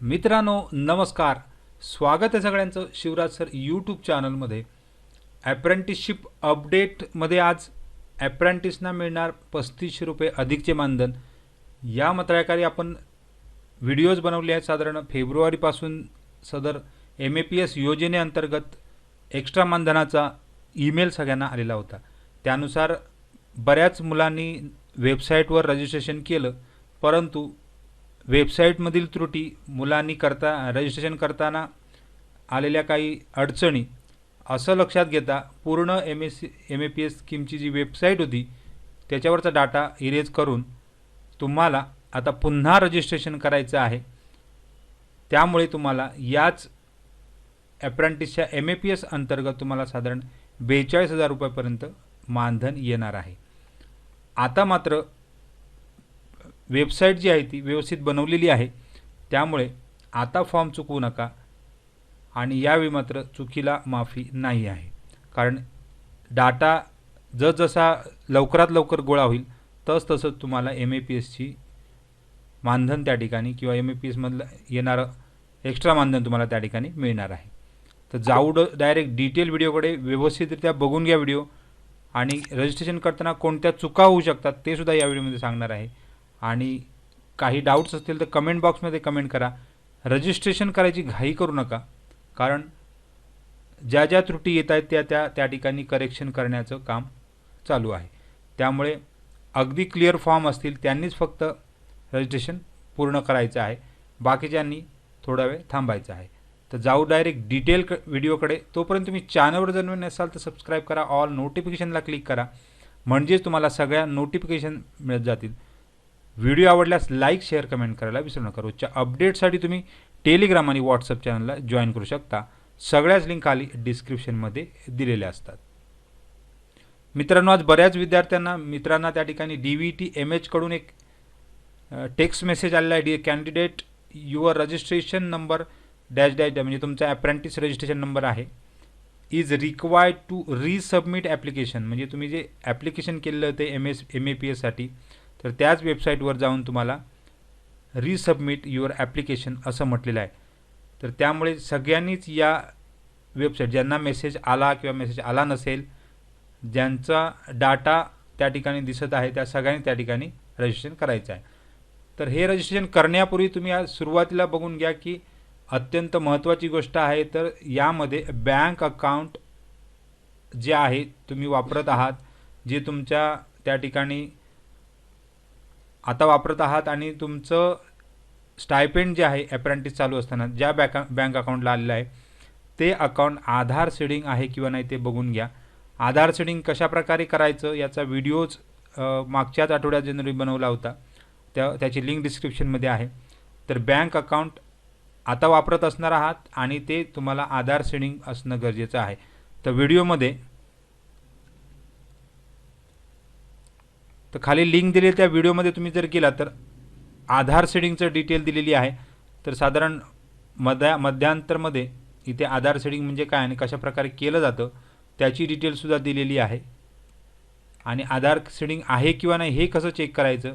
मित्रांनो नमस्कार. स्वागत आहे सगळ्यांचं शिवराज सर यूट्यूब चॅनलमध्ये ॲप्रेंटिसशिप अपडेटमध्ये आज ॲप्रेंटिसना मिळणार पस्तीसशे रुपये अधिकचे मानधन. या मंत्राखाली आपण व्हिडिओज बनवले आहेत. साधारण फेब्रुवारीपासून सदर एम ए पी एस योजनेअंतर्गत एक्स्ट्रा मानधनाचा ईमेल सगळ्यांना आलेला होता. त्यानुसार बऱ्याच मुलांनी वेबसाईटवर रजिस्ट्रेशन केलं परंतु वेबसाईटमधील त्रुटी मुलांनी करता रजिस्ट्रेशन करताना आलेल्या काही अडचणी असं लक्षात घेता पूर्ण M S C M A P S स्कीमची जी वेबसाईट होती त्याच्यावरचा डाटा इरेज करून तुम्हाला आता पुन्हा रजिस्ट्रेशन करायचं आहे. त्यामुळे तुम्हाला याच ॲप्रेंटिसच्या एम ए पी एस अंतर्गत तुम्हाला साधारण बेचाळीस हजार रुपयापर्यंत मानधन येणार आहे. आता मात्र वेबसाईट जी आहे ती व्यवस्थित बनवलेली आहे. त्यामुळे आता फॉर्म चुकवू नका आणि यावेळी मात्र चुकीला माफी नाही आहे. कारण डाटा जसजसा लवकरात लवकर गोळा होईल तस तसं तुम्हाला एम ए पी एसची मानधन त्या ठिकाणी किंवा एम ए पी एसमधलं येणारं एक्स्ट्रा मानधन तुम्हाला त्या ठिकाणी मिळणार आहे. तर जाऊ डायरेक्ट डिटेल व्हिडिओकडे व्यवस्थितरित्या बघून घ्या व्हिडिओ आणि रजिस्ट्रेशन करताना कोणत्या चुका होऊ शकतात ते सुद्धा या व्हिडिओमध्ये सांगणार आहे. आणि काही डाऊट्स असतील तर कमेंट बॉक्समध्ये कमेंट करा. रजिस्ट्रेशन करायची घाई करू नका. कारण ज्या ज्या त्रुटी येत आहेत त्या त्या त्या ठिकाणी करेक्शन करण्याचं काम चालू आहे. त्यामुळे अगदी क्लिअर फॉर्म असतील त्यांनीच फक्त रजिस्ट्रेशन पूर्ण करायचं आहे. बाकीच्यांनी थोडा वेळ थांबायचं आहे. तर जाऊ डायरेक्ट डिटेल क व्हिडिओकडे तोपर्यंत तुम्ही चॅनलवर जर नसाल असाल तर सबस्क्राईब करा. ऑल नोटिफिकेशनला क्लिक करा. म्हणजेच तुम्हाला सगळ्या नोटिफिकेशन मिळत जातील. व्हिडिओ आवडल्यास लाईक शेअर कमेंट करायला विसरू नका. रोजच्या अपडेटसाठी तुम्ही टेलिग्राम आणि व्हॉट्सअप चॅनलला जॉईन करू शकता. सगळ्याच लिंक खाली डिस्क्रिप्शनमध्ये दिलेल्या असतात. मित्रांनो आज बऱ्याच विद्यार्थ्यांना मित्रांना त्या ठिकाणी डी व्ही टी एम एचकडून एक टेक्स्ट मेसेज आलेला आहे. Dear candidate your registration number dash dash डॅ म्हणजे तुमचा ॲप्रेंटिस रजिस्ट्रेशन नंबर आहे. Is required to resubmit application म्हणजे तुम्ही जे ॲप्लिकेशन केलेलं ते M S M A P एससाठी तर त्याच वेबसाईटवर जाऊन तुम्हाला रिसबमिट युअर ॲप्लिकेशन असं म्हटलेलं आहे. तर त्यामुळे सगळ्यांनीच या वेबसाईट ज्यांना मेसेज आला किंवा मेसेज आला नसेल ज्यांचा डाटा त्या ठिकाणी दिसत आहे त्या सगळ्यांनी त्या ठिकाणी रजिस्ट्रेशन करायचं आहे. तर हे रजिस्ट्रेशन करण्यापूर्वी तुम्ही आज सुरुवातीला बघून घ्या की अत्यंत महत्त्वाची गोष्ट आहे. तर यामध्ये बँक अकाउंट जे आहे तुम्ही वापरत आहात जे तुमच्या त्या ठिकाणी आता वापरत आहात आणि तुमचं स्टायपेंड जे आहे अप्रेंटिस चालू असताना ज्या बॅका बँक अकाउंटला आलेलं आहे ते अकाउंट आधार सेडिंग आहे किंवा नाही ते बघून घ्या. आधार सेडिंग कशाप्रकारे करायचं याचा व्हिडिओज मागच्याच आठवड्यात जनरली बनवला होता. त्या त्याची लिंक डिस्क्रिप्शनमध्ये आहे. तर बँक अकाउंट आता वापरत असणार आहात आणि ते तुम्हाला आधार सेडिंग असणं गरजेचं आहे. तर व्हिडिओमध्ये तर खाली लिंक दिली त्या व्हिडिओमध्ये तुम्ही जर केला तर आधार सेडिंगचं डिटेल दिलेली आहे. तर साधारण मध्या मध्यांतरमध्ये इथे आधार सेडिंग म्हणजे काय आणि कशा प्रकारे केलं जातं त्याची डिटेलसुद्धा दिलेली आहे. आणि आधार सेडिंग आहे किंवा नाही हे कसं चेक करायचं?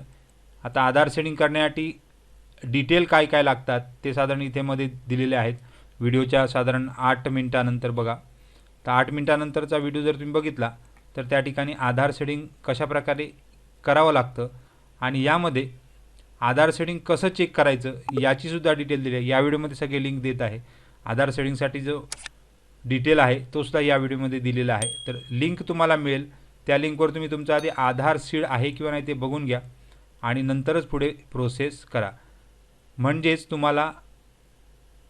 आता आधार सेडिंग करण्यासाठी डिटेल काय काय लागतात ते साधारण इथे मध्ये दिलेले आहेत. व्हिडिओच्या साधारण आठ मिनटानंतर बघा. तर आठ मिनटानंतरचा व्हिडिओ जर तुम्ही बघितला तर त्या ठिकाणी आधार सेडिंग कशाप्रकारे करावं लागतं. आणि यामध्ये आधार सेडिंग कसं चेक करायचं याचीसुद्धा डिटेल दिली आहे. या व्हिडिओमध्ये सगळे लिंक देत आहे. आधार सेडिंगसाठी जो डिटेल आहे तोसुद्धा या व्हिडिओमध्ये दिलेला आहे. तर लिंक तुम्हाला मिळेल. त्या लिंकवर तुम्ही तुमचा आधी आधार सीड आहे किंवा नाही ते बघून घ्या. आणि नंतरच पुढे प्रोसेस करा. म्हणजेच तुम्हाला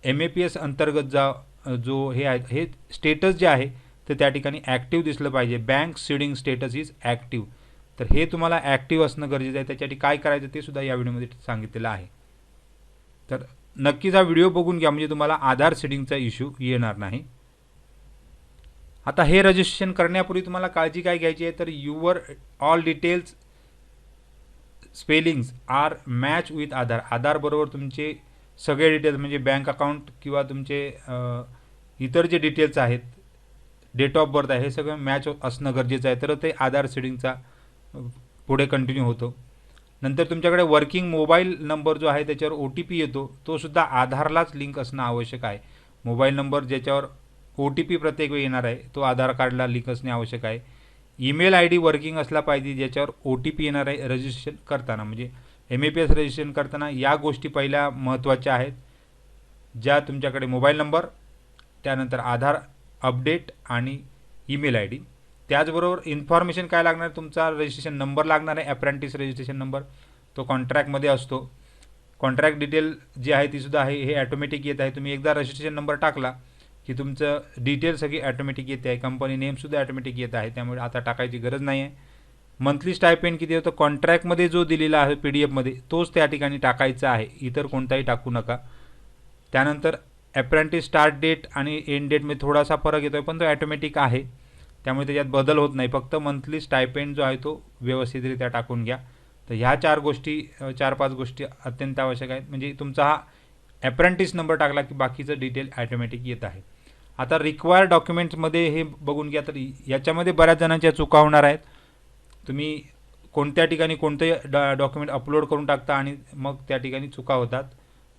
एम ए पी एस अंतर्गत जा जो हे आहे हे स्टेटस जे आहे तर त्या ठिकाणी ॲक्टिव्ह दिसलं पाहिजे. Bank seeding status is active तर हे तुम्हाला ॲक्टिव्ह असणं गरजेचं आहे. त्याच्यासाठी काय करायचं ते सुद्धा या व्हिडिओमध्ये सांगितलेलं आहे. तर नक्कीच हा व्हिडिओ बघून घ्या म्हणजे तुम्हाला आधार सेडिंगचा इश्यू येणार नाही. आता हे रजिस्ट्रेशन करण्यापूर्वी तुम्हाला काळजी काय घ्यायची आहे? तर your all details spellings are match with Aadhaar. आधारबरोबर तुमचे सगळे डिटेल्स म्हणजे बँक अकाउंट किंवा तुमचे इतर जे डिटेल्स आहेत डेट ऑफ बर्थ आहे हे सगळं मॅच असणं गरजेचं आहे. तर ते आधार सीडिंगचा पुढे कंटिन्यू होतो. नंतर तुमच्याकडे वर्किंग मोबाईल नंबर जो आहे त्याच्यावर ओ टी पी येतो. तोसुद्धा आधारलाच लिंक असणं आवश्यक आहे. मोबाईल नंबर ज्याच्यावर ओ टी पी प्रत्येक वेळी येणार आहे तो आधार कार्डला लिंक असणे आवश्यक आहे. ईमेल आय डी वर्किंग असला पाहिजे ज्याच्यावर ओ टी पी येणार आहे रजिस्ट्रेशन करताना. म्हणजे M A P S registration करताना या गोष्टी पहिल्या महत्त्वाच्या आहेत. ज्या तुमच्याकडे मोबाईल नंबर त्यानंतर आधार अपडेट आणि ईमेल आय डी त्याचबरोबर इन्फॉर्मेशन काय लागणार आहे? तुमचा रजिस्ट्रेशन नंबर लागणार आहे अप्रेंटिस रजिस्ट्रेशन नंबर तो कॉन्ट्रॅक्टमध्ये असतो. कॉन्ट्रॅक्ट डिटेल जी आहे ती सुद्धा आहे. हे ॲटोमॅटिक येत आहे. तुम्ही एकदा रजिस्ट्रेशन नंबर टाकला की तुमचं डिटेल सगळी ॲटोमॅटिक येते आहे. कंपनी नेमसुद्धा ॲटोमॅटिक येत आहे. त्यामुळे आता टाकायची गरज नाही आहे मंथली स्टायपेंड किती होतं? कॉन्ट्रॅक्टमध्ये जो दिलेला आहे पी डी एफमध्ये तोच त्या ठिकाणी टाकायचा आहे. इतर कोणताही टाकू नका. त्यानंतर ॲप्रेंटिस स्टार्ट डेट आणि एंड डेटमध्ये थोडासा फरक येतो आहे पण तो ॲटोमॅटिक आहे. त्यामुळे त्याच्यात बदल होत नाही. फक्त मंथली स्टायपेंड जो आहे तो व्यवस्थितरित्या टाकून घ्या. तर ह्या चार गोष्टी चार पाच गोष्टी अत्यंत आवश्यक आहेत. म्हणजे तुमचा हा ॲप्रेंटिस नंबर टाकला की बाकीचं डिटेल ॲटोमॅटिक येत आहे. आता रिक्वायर्ड डॉक्युमेंट्समध्ये हे बघून घ्या तर याच्यामध्ये बऱ्याच जणांच्या चुका होणार आहेत. तुम्ही कोणत्या ठिकाणी कोणते डॉ डॉक्युमेंट अपलोड करून टाकता आणि मग त्या ठिकाणी चुका होतात.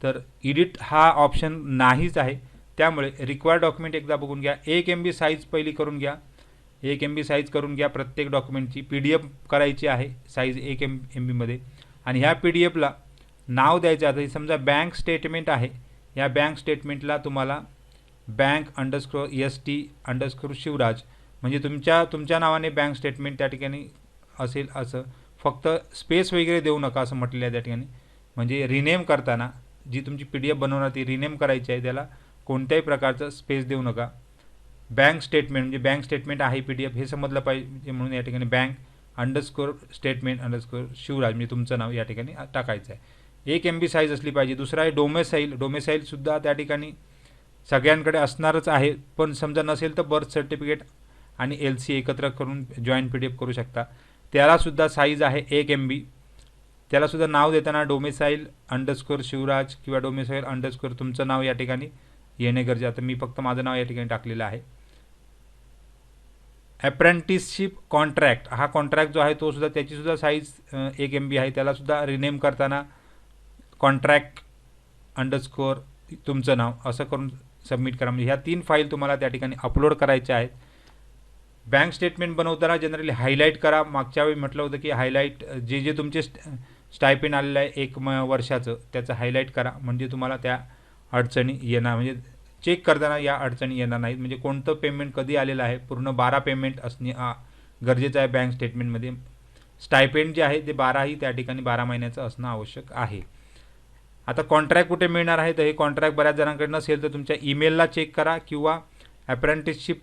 तर इडिट हा ऑप्शन नाहीच आहे. त्यामुळे रिक्वायर्ड डॉक्युमेंट एकदा बघून घ्या. एक एम बी साईज पहिली करून घ्या. एक एम बी साईज करून घ्या प्रत्येक डॉक्युमेंटची पी डी एफ करायची आहे साईज एक एम एम बीमध्ये आणि ह्या पी डी एफला नाव द्यायचं आता समजा बँक स्टेटमेंट आहे. या बँक स्टेटमेंटला तुम्हाला bank underscore S T underscore Shivraj म्हणजे तुमच्या तुमच्या नावाने बँक स्टेटमेंट त्या ठिकाणी असेल असं. फक्त स्पेस वगैरे देऊ नका असं म्हटलेलं आहे त्या ठिकाणी. म्हणजे रिनेम करताना जी तुमची पी डी एफ बनवणार ती रिनेम करायची आहे त्याला कोणत्याही प्रकारचं स्पेस देऊ नका. बँक स्टेटमेंट म्हणजे बँक स्टेटमेंट आहे पी डी एफ हे समजलं पाहिजे म्हणून या ठिकाणी bank underscore statement underscore Shivraj म्हणजे तुमचं नाव या ठिकाणी टाकायचं आहे एक एम बी साईज असली पाहिजे. दुसरा आहे डोमेसाईल डोमेसाईलसुद्धा त्या ठिकाणी सगळ्यांकडे असणारच आहे. पण समजा नसेल तर बर्थ सर्टिफिकेट आणि एल सी एकत्र करून जॉईन पी डी एफ करू शकता. त्यालासुद्धा साईज आहे एक एम बी त्यालासुद्धा नाव देताना डोमेसाईल अंडरस्कोर शिवराज किंवा डोमेसाईल अंडरस्कोर तुमचं नाव या ठिकाणी येणे गरजेचं आता मी फक्त माझं नाव या ठिकाणी टाकलेलं आहे. ॲप्रेंटिसशिप कॉन्ट्रॅक्ट हा कॉन्ट्रॅक्ट जो आहे तो सुद्धा त्याचीसुद्धा साईज एक एम बी आहे. त्यालासुद्धा रिनेम करताना कॉन्ट्रॅक्ट अंडरस्कोअर तुमचं नाव असं करून सबमिट करा. म्हणजे ह्या तीन फाईल तुम्हाला त्या ठिकाणी अपलोड करायच्या आहेत. बँक स्टेटमेंट बनवताना जनरली हायलाईट करा. मागच्या वेळी म्हटलं होतं की हायलाईट जे जे तुमचे स्टायपेंड आलेलं आहे एक म वर्षाचं त्याचं हायलाईट करा. म्हणजे तुम्हाला त्या अडचणी येणार. म्हणजे चेक करताना या अडचणी येणार नाहीत. म्हणजे कोणतं पेमेंट कधी आलेलं आहे? पूर्ण बारा पेमेंट असणे गरजेचं आहे बँक स्टेटमेंटमध्ये स्टायपेंड जे आहे ते बाराही त्या ठिकाणी बारा महिन्याचं असणं आवश्यक आहे. आता कॉन्ट्रॅक्ट कुठे मिळणार आहे? तर हे कॉन्ट्रॅक्ट बऱ्याच जणांकडे नसेल तर तुमच्या ईमेलला चेक करा किंवा ॲप्रेंटिसशिप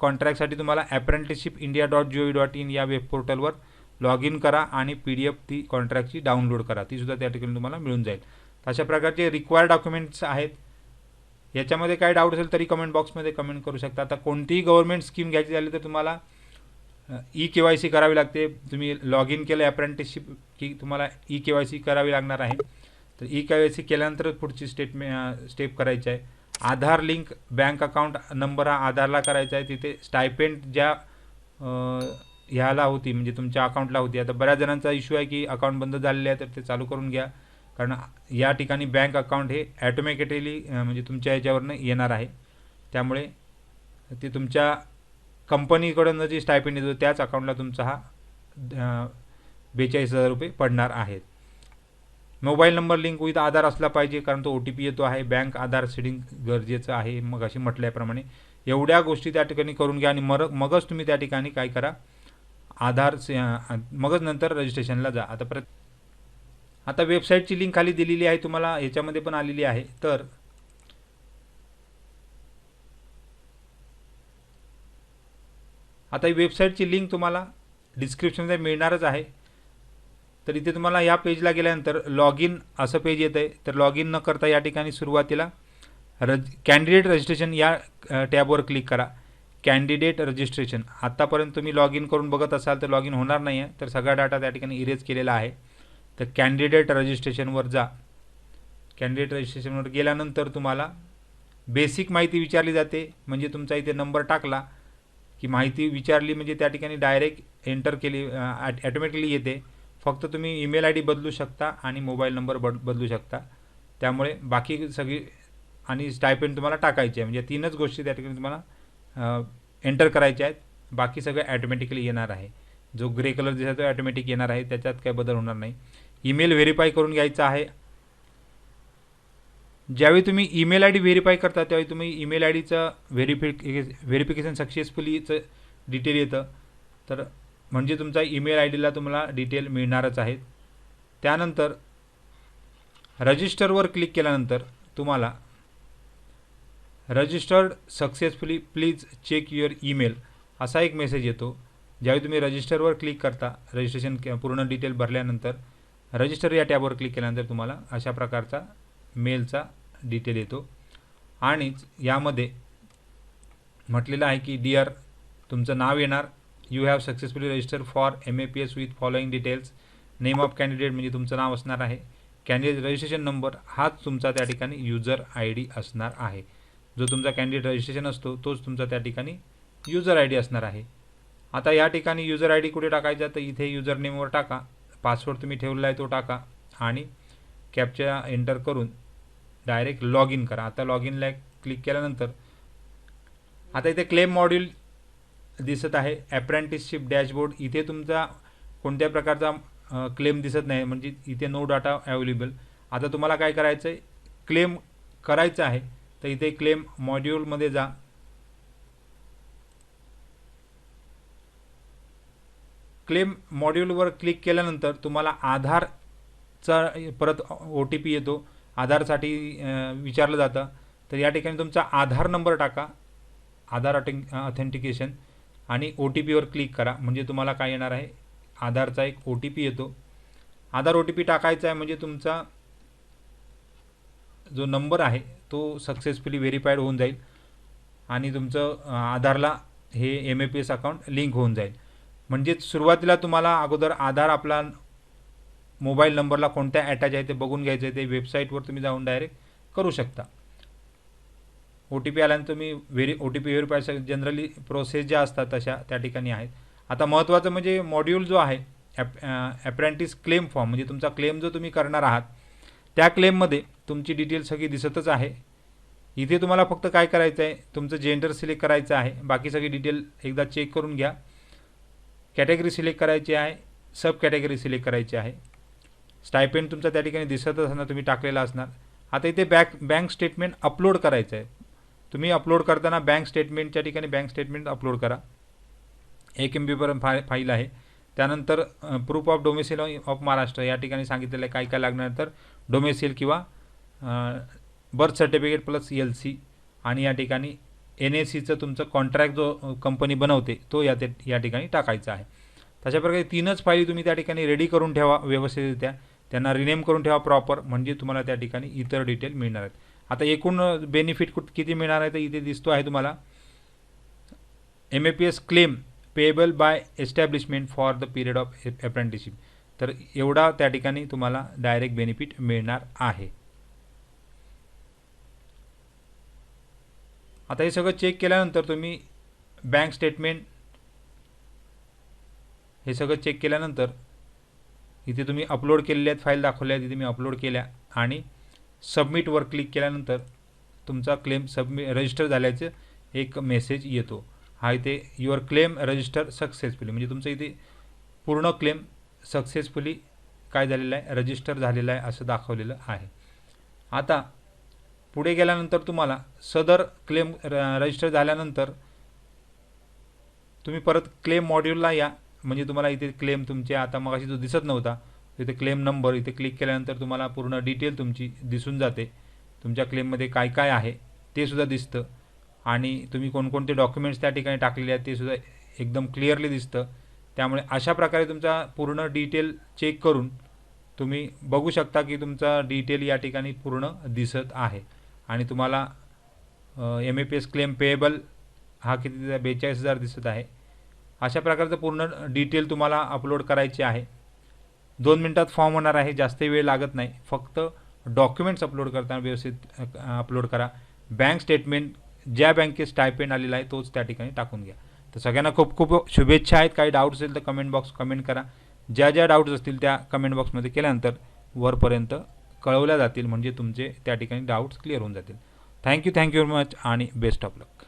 कॉन्ट्रॅक्टसाठी तुम्हाला apprenticeship India dot G O V dot in या वेब पोर्टलवर लॉग इन करा आणि पी डी एफ ती कॉन्ट्रॅक्टची डाउनलोड करा तीसुद्धा त्या ठिकाणी तुम्हाला मिळून जाईल. अशा प्रकारचे रिक्वायर्ड डॉक्युमेंट्स आहेत. याच्यामध्ये काय डाऊट असेल तरी कमेंट बॉक्समध्ये कमेंट करू शकता. आता कोणतीही गव्हर्नमेंट स्कीम घ्यायची झाली तर तुम्हाला ई के वाय सी करावी लागते. तुम्ही लॉग इन केलं अप्रेंटिसशिप की तुम्हाला ई के वाय सी करावी लागणार आहे. तर ई के वाय सी केल्यानंतर पुढची स्टेटमे स्टेप करायची आहे. Aadhaar link bank account number हा आधारला करायचा आहे. तिथे स्टायपेंट ज्या ह्याला होती म्हणजे तुमच्या अकाउंटला होती. आता बऱ्याच जणांचा इश्यू आहे की अकाउंट बंद झालेले आहे तर ते चालू करून घ्या. कारण या ठिकाणी बँक अकाउंट हे ॲटोमॅटिकली म्हणजे तुमच्या याच्यावरनं येणार आहे. त्यामुळे ते तुमच्या कंपनीकडून जी स्टायपेंड येतो त्याच अकाउंटला तुमचा हा बेचाळीस हजार रुपये पडणार आहेत. Mobile number link with Aadhaar असला पाहिजे कारण तो ओ टी पी येतो आहे. बँक आधार सेटिंग गरजेचं आहे मग अशी म्हटल्याप्रमाणे. एवढ्या गोष्टी त्या ठिकाणी करून घ्या आणि मर मगच तुम्ही त्या ठिकाणी काय करा. आधार से मगच नंतर रजिस्ट्रेशनला जा. आता परत आता वेबसाईटची लिंक खाली दिलेली आहे तुम्हाला ह्याच्यामध्ये पण आलेली आहे. तर आता ही वेबसाईटची लिंक तुम्हाला डिस्क्रिप्शनमध्ये मिळणारच आहे. तर इथे तुम्हाला या पेजला गेल्यानंतर लॉग इन असं पेज येतं आहे तर लॉग इन न करता या ठिकाणी सुरुवातीला रज कॅन्डिडेट रजिस्ट्रेशन या टॅबवर क्लिक करा. कॅन्डिडेट रजिस्ट्रेशन आत्तापर्यंत तुम्ही लॉग इन करून बघत असाल तर लॉग इन होणार नाही आहे तर सगळा डाटा त्या ठिकाणी इरेज केलेला आहे. तर कॅन्डिडेट रजिस्ट्रेशनवर जा. कॅन्डिडेट रजिस्ट्रेशनवर गेल्यानंतर तुम्हाला बेसिक माहिती विचारली जाते. म्हणजे तुमचा इथे नंबर टाकला की माहिती विचारली म्हणजे त्या ठिकाणी डायरेक्ट एंटर केली ॲटोमॅटिकली येते. फक्त तुम्ही ईमेल आय डी बदलू शकता आणि मोबाईल नंबर बद बदलू शकता. त्यामुळे बाकी सगळी आणि स्टायपेंड तुम्हाला टाकायची आहे. म्हणजे तीनच गोष्टी त्या ठिकाणी तुम्हाला एंटर करायच्या आहेत. बाकी सगळं ॲटोमॅटिकली येणार आहे. जो ग्रे कलर दिसतो तो ॲटोमॅटिक येणार आहे. त्याच्यात काही बदल होणार नाही. ईमेल व्हेरीफाय करून घ्यायचा आहे. ज्यावेळी तुम्ही ईमेल आय डी व्हेरीफाय करता त्यावेळी तुम्ही ईमेल आय डीचं व्हेरीफिके व्हेरिफिकेशन सक्सेसफुलीचं डिटेल येतं. तर म्हणजे तुमचा ईमेल आय डीला तुम्हाला डिटेल मिळणारच आहेत त्यानंतर रजिस्टरवर क्लिक केल्यानंतर तुम्हाला registered successfully please check your email असा एक मेसेज येतो. ज्यावेळी तुम्ही रजिस्टरवर क्लिक करता रजिस्ट्रेशन पूर्ण डिटेल भरल्यानंतर रजिस्टर या टॅबवर क्लिक केल्यानंतर तुम्हाला अशा प्रकारचा मेलचा डिटेल येतो. आणिच यामध्ये म्हटलेलं आहे की डिअर तुमचं नाव येणार. You have successfully register for M A P S with following details name of candidate म्हणजे तुमचं नाव असणार आहे. कॅन्डिडेट रजिस्ट्रेशन नंबर हाच तुमचा त्या ठिकाणी युजर आय डी असणार आहे. जो तुमचा कॅन्डिडेट रजिस्ट्रेशन असतो तोच तुमचा त्या ठिकाणी युजर आय डी असणार आहे. आता या ठिकाणी युजर आय डी कुठे टाकायचा? तर इथे युजर नेमवर टाका. पासवर्ड तुम्ही ठेवलेला आहे तो टाका आणि कॅपच्या एंटर करून डायरेक्ट लॉग इन करा. आता लॉग इनला क्लिक केल्यानंतर आता इथे क्लेम मॉड्यूल दिसत आहे. ॲप्रेंटिसशिप डॅशबोर्ड इथे तुमचा कोणत्या प्रकारचा क्लेम दिसत नाही. म्हणजे इथे नो डाटा अवेलेबल आता तुम्हाला काय करायचं आहे क्लेम करायचं आहे तर इथे क्लेम मॉड्यूलमध्ये जा. क्लेम मॉड्यूलवर क्लिक केल्यानंतर तुम्हाला आधारचा परत ओ टी पी येतो. आधारसाठी विचारलं जातं. तर या ठिकाणी तुमचा आधार नंबर टाका. आधार अटें ऑथेंटिकेशन आणि ओ टी पीवर क्लिक करा. म्हणजे तुम्हाला काय येणार आहे? आधारचा एक ओ टी पी येतो. आधार ओ टी पी टाकायचा आहे म्हणजे तुमचा जो नंबर आहे तो सक्सेसफुली व्हेरीफाईड होऊन जाईल. आणि तुमचं आधारला हे M A P S account link होऊन जाईल. म्हणजेच सुरुवातीला तुम्हाला अगोदर आधार आपला मोबाईल नंबरला कोणत्या अटॅच आहे ते बघून घ्यायचं आहे ते वेबसाईटवर तुम्ही जाऊन डायरेक्ट करू शकता. ओ टी पी आल्यानंतर तुम्ही very O T P verify generally process ज्या असतात तशा त्या ठिकाणी आहेत. आता महत्त्वाचं म्हणजे मॉड्यूल जो आहे ॲप ॲप्रेंटिस क्लेम फॉर्म म्हणजे तुमचा क्लेम जो तुम्ही करणार आहात त्या क्लेममध्ये तुमची डिटेल सगळी दिसतच आहे. इथे तुम्हाला फक्त काय करायचं आहे तुमचं जेंडर सिलेक्ट करायचं आहे बाकी सगळी डिटेल एकदा चेक करून घ्या. कॅटेगरी सिलेक्ट करायची आहे सब कॅटेगरी सिलेक्ट करायची आहे. स्टायपेंड तुमचा त्या ठिकाणी दिसतच असणार तुम्ही टाकलेला असणार. आता इथे बॅक बँक स्टेटमेंट अपलोड करायचं आहे. तुम्ही अपलोड करताना बँक स्टेटमेंटच्या ठिकाणी बँक स्टेटमेंट अपलोड करा. एक एम बीपर्यंत फाय फाईल आहे. त्यानंतर proof of domicile of Maharashtra या ठिकाणी सांगितलेलं आहे काय काय लागणार तर डोमेसिल किंवा birth certificate plus L C आणि या ठिकाणी एन ए सीचं तुमचं कॉन्ट्रॅक्ट जो कंपनी बनवते तो या ते या ठिकाणी टाकायचा आहे. तशा प्रकारे तीनच फाईली तुम्ही त्या ठिकाणी रेडी करून ठेवा व्यवस्थितरित्या. त्यांना रिनेम करून ठेवा प्रॉपर म्हणजे तुम्हाला त्या ठिकाणी इतर डिटेल मिळणार आहेत. आता एकूण बेनिफिट कुठ किती मिळणार आहे तर इथे दिसतो आहे तुम्हाला. M A P S claim payable by establishment for the period of apprenticeship तर एवढा त्या ठिकाणी तुम्हाला डायरेक्ट बेनिफिट मिळणार आहे. आता हे सगळं चेक केल्यानंतर तुम्ही बँक स्टेटमेंट हे सगळं चेक केल्यानंतर इथे तुम्ही अपलोड केलेल्या आहेत फाईल दाखवल्या आहेत इथे मी अपलोड केल्या आणि सबमिटवर क्लिक केल्यानंतर तुमचा क्लेम सबमि रजिस्टर झाल्याचं एक मेसेज येतो. हा इथे युअर क्लेम रजिस्टर सक्सेसफुली म्हणजे तुमचं इथे पूर्ण क्लेम सक्सेसफुली काय झालेलं आहे रजिस्टर झालेलं आहे असं दाखवलेलं आहे. आता पुढे गेल्यानंतर तुम्हाला सदर क्लेम रजिस्टर झाल्यानंतर तुम्ही परत क्लेम मॉड्यूलला या. म्हणजे तुम्हाला इथे क्लेम तुमचे आता मगाशी जो दिसत नव्हता तिथे क्लेम नंबर इथे क्लिक केल्यानंतर तुम्हाला पूर्ण डिटेल तुमची दिसून जाते. तुमच्या क्लेममध्ये काय काय आहे ते सुद्धा दिसतं. आणि तुम्ही कोणकोणते डॉक्युमेंट्स त्या ठिकाणी टाकलेले आहेत ते सुद्धा एकदम क्लिअरली दिसतं. त्यामुळे अशा प्रकारे तुमचा पूर्ण डिटेल चेक करून तुम्ही बघू शकता की तुमचा डिटेल या ठिकाणी पूर्ण दिसत आहे. आणि तुम्हाला M A P S claim payable हा किती बेचाळीस हजार दिसत आहे. अशा प्रकारचं पूर्ण डिटेल तुम्हाला अपलोड करायचे आहे. दोन मिनटात फॉर्म होणार आहे जास्त वेळ लागत नाही. फक्त डॉक्युमेंट्स अपलोड करताना व्यवस्थित अपलोड करा. बँक स्टेटमेंट ज्या बँकेत स्टायपेंड आलेला आहे तोच त्या ठिकाणी टाकून घ्या. तर सगळ्यांना खूप खूप शुभेच्छा आहेत. काही डाऊट असेल तर कमेंट बॉक्स कमेंट करा. ज्या ज्या डाऊट्स असतील त्या कमेंट बॉक्समध्ये केल्यानंतर वरपर्यंत कळवल्या जातील म्हणजे तुमचे त्या ठिकाणी डाऊट्स क्लिअर होऊन जातील. Thank you thank you very much आणि बेस्ट ऑफ लक